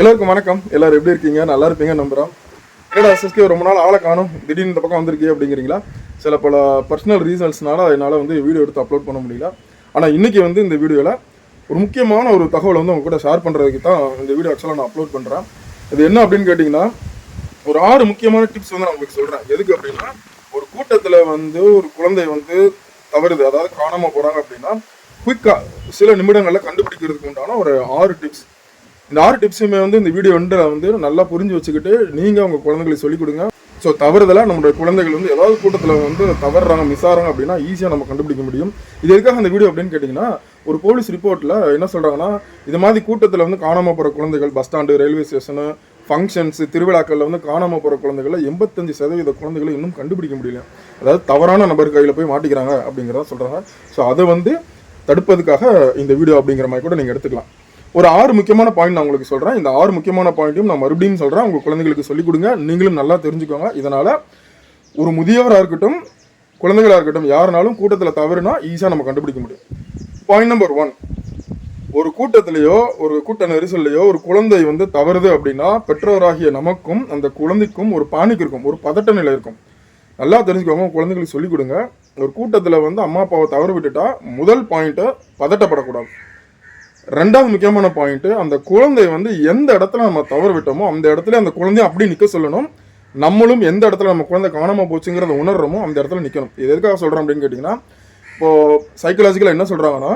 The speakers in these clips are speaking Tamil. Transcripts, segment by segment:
எல்லாருக்கும் வணக்கம். எல்லாரும் எப்படி இருக்கீங்க? நல்லா இருப்பீங்க நம்புகிறோம் என்னடா எஸ்எஸ்கே ரொம்ப நாள் ஆளை காணும். திடீர்னு இந்த பக்கம் வந்திருக்கே அப்படிங்கிறீங்களா? சில பல பர்சனல் ரீசன்ஸ்னால என்னால் வந்து வீடியோ எடுத்து அப்லோட் பண்ண முடியல. ஆனால் இன்றைக்கி வந்து இந்த வீடியோவில் ஒரு முக்கியமான ஒரு தகவலை வந்து உங்க கூட ஷேர் பண்ணுறதுக்கு தான் இந்த வீடியோ ஆக்சுவலாக நான் அப்லோட் பண்ணுறேன் இது என்ன அப்படின்னு கேட்டிங்கன்னா ஒரு ஆறு முக்கியமான டிப்ஸ் வந்து நான் உங்களுக்கு சொல்கிறேன் எதுக்கு அப்படின்னா ஒரு கூட்டத்தில் வந்து ஒரு குழந்தை வந்து தவறுது அதாவது காணாமல் போகிறாங்க அப்படின்னா குயிக்காக சில நிமிடங்களில் கண்டுபிடிக்கிறதுக்கு உண்டான ஒரு ஆறு டிப்ஸ் இந்த ஆறு டிப்ஸுமே வந்து இந்த வீடியோ வந்து வந்து நல்லா புரிஞ்சு வச்சுக்கிட்டு நீங்கள் உங்கள் குழந்தைங்களுக்கு சொல்லிக் கொடுங்க. ஸோ தவறுதலாக நம்மளுடைய குழந்தைகள் வந்து ஏதாவது கூட்டத்தில் வந்து தவறுறாங்க மிஸ் ஆகிறாங்க அப்படின்னா ஈஸியாக நம்ம கண்டுபிடிக்க முடியும். இது எதுக்காக அந்த வீடியோ அப்படின்னு கேட்டிங்கன்னா ஒரு போலீஸ் ரிப்போர்ட்டில் என்ன சொல்கிறாங்கன்னா இது மாதிரி கூட்டத்தில் வந்து காணாமல் போகிற குழந்தைகள் bus stand railway station functions திருவிழாக்களில் வந்து காணாமல் போகிற குழந்தைகளை எண்பத்தஞ்சு சதவீத குழந்தைகளை இன்னும் கண்டுபிடிக்க முடியல. அதாவது தவறான நபர் கையில் போய் மாட்டிக்கிறாங்க அப்படிங்கிறத சொல்கிறாங்க ஸோ அதை வந்து தடுப்பதுக்காக இந்த வீடியோ அப்படிங்கிற மாதிரி கூட நீங்கள் எடுத்துக்கலாம். ஒரு ஆறு முக்கியமான பாயிண்ட் நான் உங்களுக்கு சொல்கிறேன் இந்த ஆறு முக்கியமான பாயிண்ட்டையும் நான் மறுபடியும் சொல்கிறேன் உங்கள் குழந்தைகளுக்கு சொல்லிக் கொடுங்க. நீங்களும் நல்லா தெரிஞ்சுக்கோங்க. இதனால் ஒரு முதியவராக இருக்கட்டும் குழந்தைகளாக இருக்கட்டும் யாருனாலும் கூட்டத்தில் தவறுனா ஈஸியாக நம்ம கண்டுபிடிக்க முடியும். பாயிண்ட் நம்பர் ஒன் ஒரு கூட்டத்திலேயோ ஒரு கூட்ட நெரிசல்லையோ ஒரு குழந்தை வந்து தவறுது அப்படின்னா பெற்றோராகிய நமக்கும் அந்த குழந்தைக்கும் ஒரு பானிக் இருக்கும் ஒரு பதட்ட நிலை இருக்கும். நல்லா தெரிஞ்சுக்கோங்க. குழந்தைகளுக்கு சொல்லிக் கொடுங்க. ஒரு கூட்டத்தில் வந்து அம்மா அப்பாவை தவறு விட்டுட்டா முதல் பாயிண்ட்டை பதட்டப்படக்கூடாது. ரெண்டாவது முக்கியமான பாயிண்ட்டு அந்த குழந்தை வந்து எந்த இடத்துல நம்ம தவறு விட்டோமோ அந்த இடத்துல அந்த குழந்தைய அப்படி நிற்க சொல்லணும். நம்மளும் எந்த இடத்துல நம்ம குழந்தை காணாமல் போச்சுங்கிறத உணர்றோமோ அந்த இடத்துல நிற்கணும் இது எதுக்காக சொல்கிறோம் அப்படின்னு கேட்டிங்கன்னா இப்போது சைக்கலாஜிக்கலாக என்ன சொல்கிறாங்கன்னா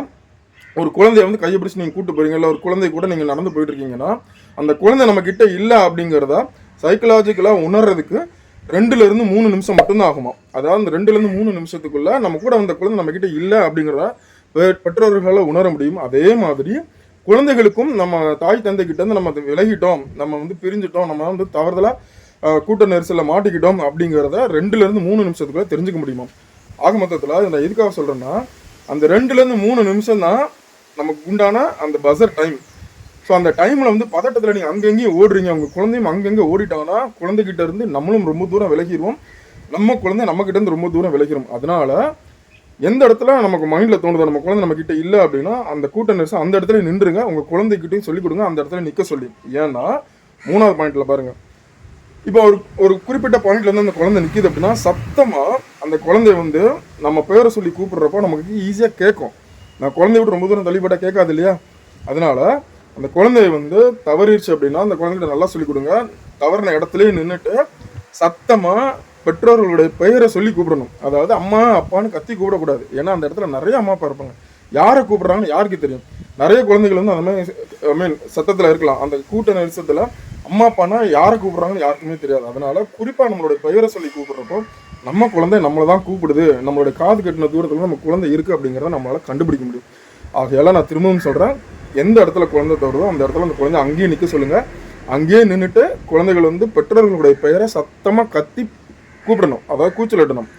ஒரு குழந்தைய வந்து கையை பிடிச்சி நீங்கள் கூட்டு போறீங்க இல்லை ஒரு குழந்தை கூட நீங்கள் நடந்து போயிட்டு இருக்கீங்கன்னா அந்த குழந்தை நம்ம கிட்ட இல்லை அப்படிங்கிறத சைக்கலாஜிக்கலாக உணர்றதுக்கு ரெண்டுலேருந்து மூணு நிமிஷம் மட்டும்தான் ஆகுமா அதாவது அந்த ரெண்டுலேருந்து மூணு நிமிஷத்துக்குள்ளே நம்ம கூட அந்த குழந்தை நம்ம கிட்ட இல்லை அப்படிங்கிறத பெற்றோர்களால் உணர முடியும். அதே மாதிரி குழந்தைகளுக்கும் நம்ம தாய் தந்தை கிட்ட இருந்து நம்ம விலகிட்டோம். நம்ம வந்து பிரிஞ்சிட்டோம். நம்ம வந்து தவறுதலாக கூட்ட நெரிசலில் மாட்டிக்கிட்டோம் அப்படிங்கிறத ரெண்டுலேருந்து மூணு நிமிஷத்துக்குள்ள தெரிஞ்சுக்க முடியுமா? ஆக மொத்தத்தில் நான் எதுக்காக சொல்கிறேன்னா அந்த ரெண்டுலேருந்து மூணு நிமிஷம் தான் நமக்கு உண்டான அந்த பஸர் டைம் ஸோ அந்த டைமில் வந்து பதட்டத்தில் நீங்கள் அங்கங்கேயும் ஓடுறீங்க. அவங்க குழந்தையும் அங்கங்கே ஓடிட்டாங்கன்னா குழந்தைகிட்ட இருந்து நம்மளும் ரொம்ப தூரம் விலகிடுவோம் நம்ம குழந்தை நம்மக்கிட்ட இருந்து ரொம்ப தூரம் விலகிடும் அதனால எந்த இடத்துல நமக்கு மைண்டில் தோணுதோ நம்ம குழந்தை நம்ம கிட்ட இல்லை அப்படின்னா அந்த கூட்ட நெரிசல் அந்த இடத்துல நின்றுங்க உங்கள் குழந்தைகிட்டையும் சொல்லிக் கொடுங்க அந்த இடத்துல நிற்க சொல்லி. ஏன்னா மூணாவது பாயிண்ட்டில் பாருங்கள் இப்போ ஒரு ஒரு குறிப்பிட்ட பாயிண்ட்ல வந்து அந்த குழந்தை நிற்கிது அப்படின்னா சத்தமாக அந்த குழந்தை வந்து நம்ம பேரை சொல்லி கூப்பிடுறப்போ நமக்கு ஈஸியாக கேட்கும். நான் குழந்தைய விட்டு ரொம்ப தூரம் தள்ளிப்பட்டா கேட்காது இல்லையா? அதனால அந்த குழந்தைய வந்து தவறிடுச்சு அப்படின்னா அந்த குழந்தைகிட்ட நல்லா சொல்லி கொடுங்க. தவறின இடத்துலயே நின்றுட்டு சத்தமாக பெற்றோர்களுடைய பெயரை சொல்லி கூப்பிடணும். அதாவது அம்மா அப்பான்னு கத்தி கூப்பிடக்கூடாது. ஏன்னா அந்த இடத்துல நிறைய அம்மா அப்பா இருப்பாங்க. யாரை கூப்பிட்றாங்கன்னு யாருக்கு தெரியும்? நிறைய குழந்தைகள் வந்து அந்த மாதிரி ஐ மீன் சத்தத்தில் இருக்கலாம். அந்த கூட்ட நெரிசத்தில் அம்மா அப்பானா யாரை கூப்பிட்றாங்கன்னு யாருக்குமே தெரியாது. அதனால குறிப்பாக நம்மளுடைய பெயரை சொல்லி கூப்பிட்றப்போ நம்ம குழந்தை நம்மளை தான் கூப்பிடுது. நம்மளுடைய காது கட்டின தூரத்தில் நம்ம குழந்தை இருக்குது அப்படிங்கிறத நம்மளால் கண்டுபிடிக்க முடியும். ஆகையால நான் திரும்பவும் சொல்கிறேன் எந்த இடத்துல குழந்தை தோடுதோ அந்த இடத்துல அந்த குழந்தை அங்கேயே நிற்க சொல்லுங்கள் அங்கேயே நின்றுட்டு குழந்தைகள் வந்து பெற்றோர்களுடைய பெயரை சத்தமாக கத்தி கூப்பிடணும். அதாவது கூச்சலிடணும்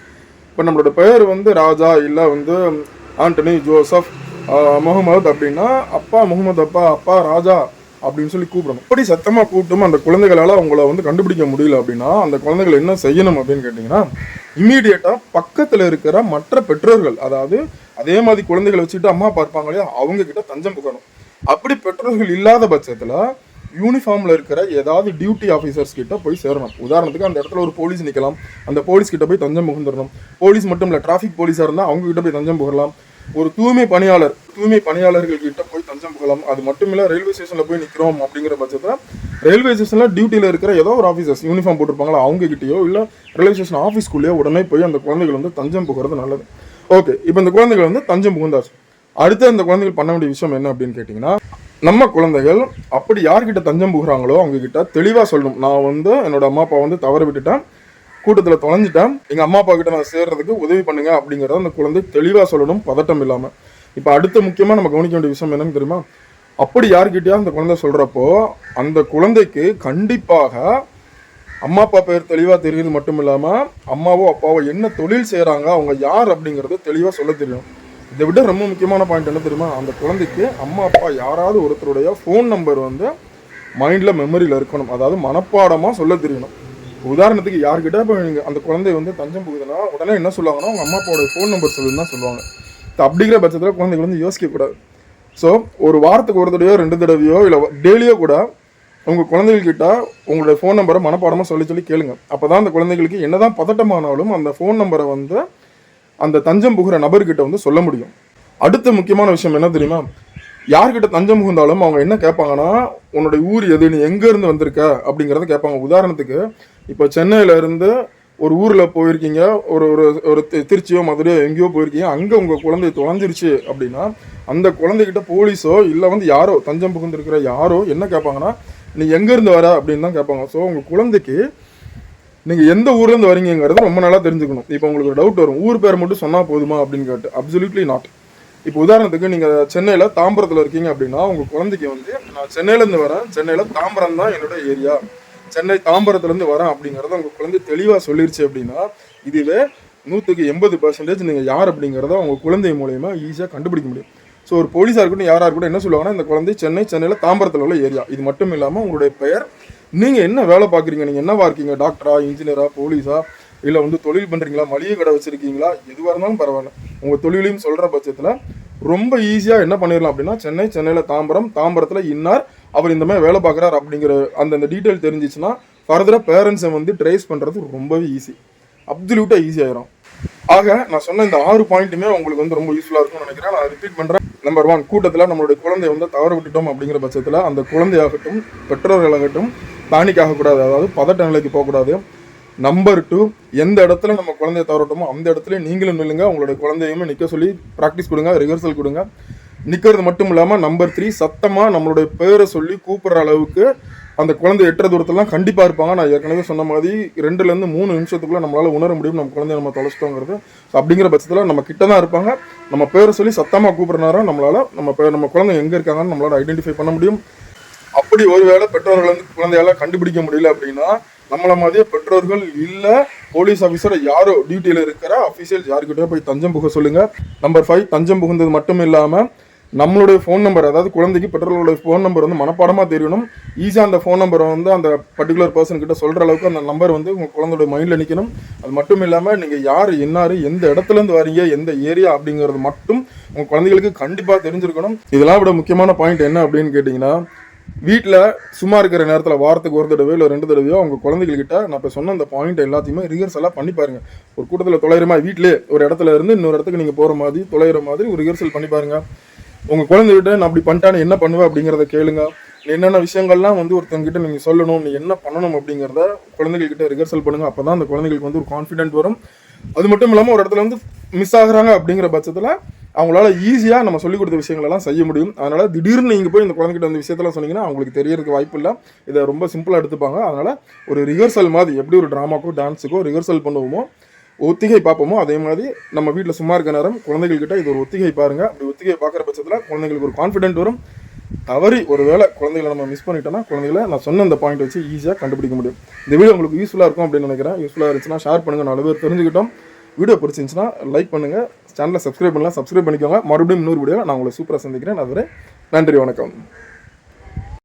இப்போ நம்மளோட பெயர் வந்து ராஜா இல்லை வந்து ஆண்டனி ஜோசப் முகமது அப்படின்னா அப்பா முகமது அப்பா அப்பா ராஜா அப்படின்னு சொல்லி கூப்பிடணும். அப்படி சத்தமாக கூப்பிட்டும் அந்த குழந்தைகளால் அவங்கள வந்து கண்டுபிடிக்க முடியல அப்படின்னா அந்த குழந்தைகள் என்ன செய்யணும் அப்படின்னு கேட்டிங்கன்னா இமீடியட்டாக பக்கத்தில் இருக்கிற மற்ற பெற்றோர்கள் அதாவது அதே மாதிரி குழந்தைகளை வச்சுட்டு அம்மா பார்ப்பாங்க இல்லையா அவங்க கிட்ட தஞ்சம் புகணும். அப்படி பெற்றோர்கள் இல்லாத பட்சத்தில் யூனிஃபார்மில் இருக்கிற ஏதாவது டியூட்டி ஆஃபீஸர்ஸ் கிட்ட போய் சேரணும். உதாரணத்துக்கு அந்த இடத்துல ஒரு போலீஸ் நிற்கலாம் அந்த போலீஸ் கிட்ட போய் தஞ்சம் புகுந்துடணும் போலீஸ் மட்டும் இல்லை டிராஃபிக் போலீஸாக இருந்தால் அவங்க கிட்ட போய் தஞ்சம் புகழலாம் ஒரு தூய்மை பணியாளர் தூய்மை பணியாளர்கள் கிட்ட போய் தஞ்சம் புகலாம். அது மட்டும் இல்லை ரயில்வே ஸ்டேஷனில் போய் நிற்கிறோம் அப்படிங்கிற பட்சத்தில் ரயில்வே ஸ்டேஷனில் டியூட்டியில் இருக்கிற ஏதோ ஒரு ஆஃபீஸர்ஸ் யூனிஃபார்ம் போட்டிருப்பாங்களா அவங்க கிட்டயோ இல்லை ரயில்வே ஸ்டேஷன் ஆஃபீஸ்க்குள்ளேயோ உடனே போய் அந்த குழந்தைகள் வந்து தஞ்சம் புகிறது நல்லது. ஓகே இப்போ இந்த குழந்தைகள் வந்து தஞ்சம் புகுந்தாச்சு. அடுத்து அந்த குழந்தைகள் பண்ண வேண்டிய விஷயம் என்ன அப்படின்னு கேட்டிங்கன்னா நம்ம குழந்தைகள் அப்படி யார்கிட்ட தஞ்சம் புகுறாங்களோ அவங்கக்கிட்ட தெளிவாக சொல்லணும். நான் வந்து என்னோட அம்மா அப்பா வந்து தவற விட்டுட்டேன். கூட்டத்தில் தொலைஞ்சிட்டேன். எங்கள் அம்மா அப்பா கிட்ட நான் சேர்றதுக்கு உதவி பண்ணுங்க அப்படிங்கிறத அந்த குழந்தை தெளிவாக சொல்லணும் பதட்டம் இல்லாமல் இப்போ அடுத்த முக்கியமாக நம்ம கவனிக்க வேண்டிய விஷயம் என்னன்னு தெரியுமா? அப்படி யார்கிட்டயா அந்த குழந்தை சொல்கிறப்போ அந்த குழந்தைக்கு கண்டிப்பாக அம்மா அப்பா பேர் தெளிவாக தெரியுது மட்டும் இல்லாமல் அம்மாவோ அப்பாவோ என்ன தொழில் செய்கிறாங்க அவங்க யார் அப்படிங்கிறது தெளிவாக சொல்ல தெரியும். இதை விட ரொம்ப முக்கியமான பாயிண்ட் என்ன தெரியுமா? அந்த குழந்தைக்கு அம்மா அப்பா யாராவது ஒருத்தருடைய ஃபோன் நம்பர் வந்து மைண்டில் மெமரியில் இருக்கணும். அதாவது மனப்பாடமாக சொல்ல தெரியணும். உதாரணத்துக்கு யார்கிட்ட இப்போ நீங்கள் அந்த குழந்தை வந்து தஞ்சம் புகுதுன்னா உடனே என்ன சொல்லுவாங்கன்னா அவங்க அம்மா அப்பாவோட ஃபோன் நம்பர் சொல்லுன்னு தான் சொல்லுவாங்க. அப்படிங்கிற பட்சத்தில் குழந்தைகள் வந்து யோசிக்கக்கூடாது ஸோ ஒரு வாரத்துக்கு ஒரு தடவையோ ரெண்டு தடவையோ இல்லை டெய்லியோ கூட உங்கள் குழந்தைகள்கிட்ட உங்களுடைய ஃபோன் நம்பரை மனப்பாடமாக சொல்லி சொல்லி கேளுங்க. அப்போ தான் அந்த குழந்தைகளுக்கு என்னதான் பதட்டமானாலும் அந்த ஃபோன் நம்பரை வந்து அந்த தஞ்சம் புகிற நபர்கிட்ட வந்து சொல்ல முடியும். அடுத்த முக்கியமான விஷயம் என்ன தெரியுமா? யார்கிட்ட தஞ்சம் புகுந்தாலும் அவங்க என்ன கேட்பாங்கன்னா உன்னுடைய ஊர் எது? நீ எங்கேருந்து வந்திருக்க? அப்படிங்கிறத கேட்பாங்க. உதாரணத்துக்கு இப்போ சென்னையில இருந்து ஒரு ஊரில் போயிருக்கீங்க ஒரு ஒரு ஒரு திருச்சியோ மதுரையோ எங்கேயோ போயிருக்கீங்க அங்கே உங்கள் குழந்தை தொலைஞ்சிருச்சு அப்படின்னா அந்த குழந்தைகிட்ட போலீஸோ இல்லை வந்து யாரோ தஞ்சம் புகுந்திருக்கிற யாரோ என்ன கேட்பாங்கன்னா நீ எங்கேருந்து வர? அப்படின்னு தான் கேட்பாங்க. ஸோ உங்கள் குழந்தைக்கு நீங்கள் எந்த ஊர்லேருந்து வரீங்கிறத ரொம்ப நல்லா தெரிஞ்சுக்கணும். இப்போ உங்களுக்கு ஒரு டவுட் வரும். ஊர் பேர் மட்டும் சொன்னால் போதுமா அப்படின்னு கேட்டு. அப்சல்யூட்லி நாட் இப்போ உதாரணத்துக்கு நீங்கள் சென்னையில் தாம்பரத்தில் இருக்கீங்க அப்படின்னா உங்கள் குழந்தைக்கு வந்து நான் சென்னையிலேருந்து வரேன். சென்னையில் தாம்பரம் தான் என்னோட ஏரியா சென்னை தாம்பரத்துலேருந்து வரேன் அப்படிங்கிறத உங்கள் குழந்தை தெளிவாக சொல்லிருச்சு அப்படின்னா இதுவே நூற்றுக்கு எண்பது பர்சன்டேஜ் நீங்கள் யார் அப்படிங்கிறத உங்கள் குழந்தை மூலயமா ஈஸியாக கண்டுபிடிக்க முடியும். ஸோ ஒரு போலீஸாக இருக்கட்டும் யாராக இருக்கட்டும் என்ன சொல்லுவாங்கன்னா இந்த குழந்தை சென்னை சென்னையில் தாம்பரத்தில் உள்ள ஏரியா இது மட்டும் இல்லாமல் உங்களுடைய பெயர் நீங்கள் என்ன வேலை பார்க்குறீங்க? நீங்கள் என்னவா இருக்கீங்க? டாக்டரா இன்ஜினியரா போலீஸா இல்லை வந்து தொழில் பண்ணுறீங்களா மளிகை கடை வச்சுருக்கீங்களா? எதுவாக இருந்தாலும் பரவாயில்ல. உங்கள் தொழிலையும் சொல்கிற பட்சத்தில் ரொம்ப ஈஸியாக என்ன பண்ணிடலாம் அப்படின்னா சென்னை சென்னையில் தாம்பரம் தாம்பரத்தில் இன்னார் அவர் இந்த மாதிரி வேலை பார்க்குறாரு அப்படிங்கிற அந்தந்த டீட்டெயில் தெரிஞ்சிச்சுன்னா ஃபர்தராக பேரண்ட்ஸை வந்து ட்ரேஸ் பண்ணுறது ரொம்பவே ஈஸி அப்சல்யூட்டாக ஈஸி ஆயிரும். ஆக நான் சொன்ன இந்த ஆறு பாயிண்ட்டுமே உங்களுக்கு வந்து ரொம்ப யூஸ்ஃபுல்லாக இருக்கும்னு நினைக்கிறேன். நான் ரிப்பீட் பண்ணுறேன் நம்பர் ஒன் கூட்டத்தில் நம்மளுடைய குழந்தைய வந்து தவற விட்டுட்டோம் அப்படிங்கிற பட்சத்தில் அந்த குழந்தையாகட்டும் பெற்றோர்களாகட்டும் பேனிக் ஆகக்கூடாது. அதாவது பதட்ட நிலைக்கு போகக்கூடாது. நம்பர் டூ எந்த இடத்துல நம்ம குழந்தைய தவறட்டோமோ அந்த இடத்துல நீங்களும் நில்லுங்க. உங்களுடைய குழந்தையுமே நிற்க சொல்லி ப்ராக்டிஸ் கொடுங்க ரிஹர்சல் கொடுங்க. நிற்கிறது மட்டும் இல்லாமல் நம்பர் த்ரீ சத்தமாக நம்மளுடைய பேரை சொல்லி கூப்பிட்ற அளவுக்கு அந்த குழந்தை எட்டுற தூரத்துலாம் கண்டிப்பாக இருப்பாங்க. நான் ஏற்கனவே சொன்ன மாதிரி ரெண்டுலேருந்து மூணு நிமிஷத்துக்குள்ளே நம்மளால் உணர முடியும். நம்ம குழந்தைய நம்ம தொலைச்சிட்டோங்கிறது. அப்படிங்கிற பட்சத்தில் நம்ம கிட்ட தான் இருப்பாங்க. நம்ம பேரை சொல்லி சத்தமாக கூப்பிட்ற நேரம் நம்மளால் நம்ம பே- நம்ம குழந்தை எங்கே இருக்காங்கன்னு நம்மளால் ஐடென்டிஃபை பண்ண முடியும். அப்படி ஒருவேளை பெற்றோர்கள் வந்து குழந்தையால கண்டுபிடிக்க முடியல அப்படின்னா நம்மள மாதிரியே பெற்றோர்கள் இல்லை போலீஸ் ஆஃபீஸர் யாரோ டியூட்டியில் இருக்கிற அஃபீஷியல்ஸ் யாருக்கிட்டே போய் தஞ்சம் புக சொல்லுங்க. நம்பர் ஃபைவ் தஞ்சம் புகுந்தது மட்டும் இல்லாமல் நம்மளுடைய ஃபோன் நம்பர் அதாவது குழந்தைக்கு பெற்றோர்களுடைய ஃபோன் நம்பர் வந்து மனப்பாடமாக தெரியணும். ஈஸியாக அந்த ஃபோன் நம்பரை வந்து அந்த பர்டிகுலர் பர்சன் கிட்ட சொல்கிற அளவுக்கு அந்த நம்பர் வந்து உங்கள் குழந்தையோட மைண்டில் நிற்கணும் அது மட்டும் இல்லாமல் நீங்கள் யார் என்னார் எந்த இடத்துல இருந்து வரீங்க எந்த ஏரியா அப்படிங்கிறது மட்டும் உங்கள் குழந்தைகளுக்கு கண்டிப்பாக தெரிஞ்சிருக்கணும். இதெல்லாம் விட முக்கியமான பாயிண்ட் என்ன அப்படின்னு கேட்டிங்கன்னா வீட்டில் சும்மா இருக்கிற நேரத்தில் வாரத்துக்கு ஒரு தடவையோ இல்லை ரெண்டு தடவையோ அவங்க குழந்தைகள்கிட்ட நான் இப்போ சொன்ன அந்த பாயிண்ட் எல்லாத்தையுமே ரிஹர்சலாக பண்ணி பாருங்க. ஒரு கூட்டத்தில் தொலைகிற மாதிரி வீட்டிலே ஒரு இடத்துல இருந்து இன்னொரு இடத்துக்கு நீங்கள் போகிற மாதிரி தொலைகிற மாதிரி ஒரு ரிஹர்சல் பண்ணி பாருங்க. உங்கள் குழந்தைகிட்ட நான் அப்படி பண்ணிட்டானே என்ன பண்ணுவேன் அப்படிங்கிறத கேளுங்க. என்னென்ன விஷயங்கள்லாம் வந்து ஒருத்தங்கிட்ட நீங்கள் சொல்லணும் நீ என்ன பண்ணணும் அப்படிங்கிறத குழந்தைகள்கிட்ட ரிஹர்சல் பண்ணுங்கள் அப்போ தான் அந்த குழந்தைகளுக்கு வந்து ஒரு கான்ஃபிடென்ட் வரும். அது மட்டும் இல்லாமல் ஒரு இடத்துல வந்து மிஸ் ஆகுறாங்க அப்படிங்கிற பட்சத்தில் அவங்களால ஈஸியாக நம்ம சொல்லிக் கொடுத்த விஷயங்களெல்லாம் செய்ய முடியும். அதனால் திடீர்னு நீங்கள் போய் இந்த குழந்தைகிட்ட அந்த விஷயத்தெல்லாம் சொன்னீங்கன்னா அவங்களுக்கு தெரியறதுக்கு வாய்ப்பு இல்லை. இதை ரொம்ப சிம்பிளாக எடுத்துப்பாங்க. அதனால் ஒரு ரிஹர்சல் மாதிரி எப்படி ஒரு ட்ராமாக்கோ டான்ஸுக்கோ ரிஹர்சல் பண்ணுவோமோ ஒத்திகை பார்ப்போமோ அதே மாதிரி நம்ம வீட்டில் சும்மா இருக்க நேரம் குழந்தைகள்கிட்ட இது ஒரு ஒத்திகை பாருங்க. அப்படி ஒத்திகை பார்க்குற பட்சத்தில் குழந்தைங்களுக்கு ஒரு கான்ஃபிடென்ட் வரும். தவறி ஒருவேளை குழந்தைகளை நம்ம மிஸ் பண்ணிட்டோம்னா குழந்தைகளை நான் சொன்ன அந்த பாயிண்ட் வச்சு ஈஸியாக கண்டுபிடிக்க முடியும். இந்த வீடியோ உங்களுக்கு யூஸ்ஃபுல்லாக இருக்கும் அப்படின்னு நினைக்கிறேன். யூஸ்ஃபுல்லாக இருந்துச்சுன்னா ஷேர் பண்ணுங்கள் நாலு பேர் தெரிஞ்சுக்கிட்டோம். வீடியோ பிடிச்சிருந்துச்சுன்னா லைக் பண்ணுங்கள் சேனலை சப்ஸ்கிரைப் பண்ணலாம். சப்ஸ்கிரைப் பண்ணிக்கோங்க. மறுபடியும் இன்னொரு வீடியோ நான் உங்களை சூப்பராக சந்திக்கிறேன். அதுவரை நன்றி வணக்கம்.